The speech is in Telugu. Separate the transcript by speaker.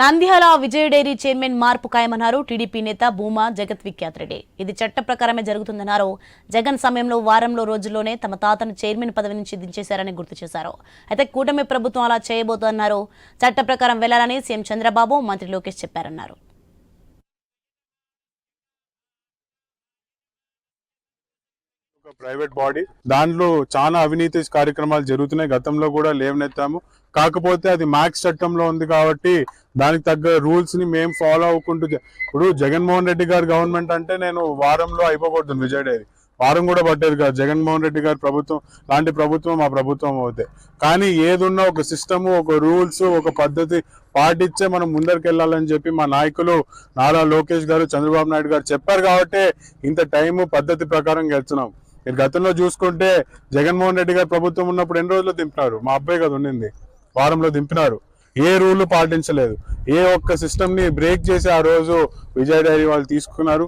Speaker 1: నంద్యాల విజయ డైరీ చైర్మన్ మార్పు ఖాయమన్నారు. టీడీపీ నేత భూమా జగత్ విఖ్యాత్ రెడ్డి. ఇది చట్ట ప్రకారమే జరుగుతుందన్నారు. జగన్ సమయంలో వారంలో రోజుల్లోనే తమ తాతను చైర్మన్ పదవి నుంచి దించేశారని గుర్తు చేశారు. అయితే కూటమి ప్రభుత్వం అలా చేయబోతోన్నారు చట్ట ప్రకారం వెళ్ళాలని సీఎం చంద్రబాబు మంత్రి లోకేష్ చెప్పారన్నారు.
Speaker 2: ఒక ప్రైవేట్ బాడీ. దాంట్లో చాలా అవినీతి కార్యక్రమాలు జరుగుతున్నాయి. గతంలో కూడా లేవనెత్తాము. కాకపోతే అది మ్యాక్స్ చట్టంలో ఉంది కాబట్టి దానికి తగ్గ రూల్స్ని మేము ఫాలో అవ్వకుంటూ ఇప్పుడు జగన్మోహన్ రెడ్డి గారి గవర్నమెంట్ అంటే నేను వారంలో అయిపోకూడదు విజయ్ డైరీ. వారం కూడా పట్టేది కాదు. జగన్మోహన్ రెడ్డి గారి ప్రభుత్వం లాంటి ప్రభుత్వం మా ప్రభుత్వం అవుతాయి కానీ ఏదున్నా ఒక సిస్టము ఒక రూల్స్ ఒక పద్ధతి పాటించే మనం ముందరికి వెళ్ళాలని చెప్పి మా నాయకులు నారా లోకేష్ గారు చంద్రబాబు నాయుడు గారు చెప్పారు కాబట్టి ఇంత టైము పద్ధతి ప్రకారం గెలుచున్నాం మీరు గతంలో చూసుకుంటే జగన్మోహన్ రెడ్డి గారు ప్రభుత్వం ఉన్నప్పుడు ఎన్ని రోజులు దింపినారు? మా అబ్బాయి కదా ఉండింది వారంలో దింపినారు. ఏ రూల్ పాటించలేదు. ఏ ఒక్క సిస్టమ్ని బ్రేక్ చేసి ఆ రోజు విజయ్ డైరీ వాళ్ళు తీసుకున్నారు.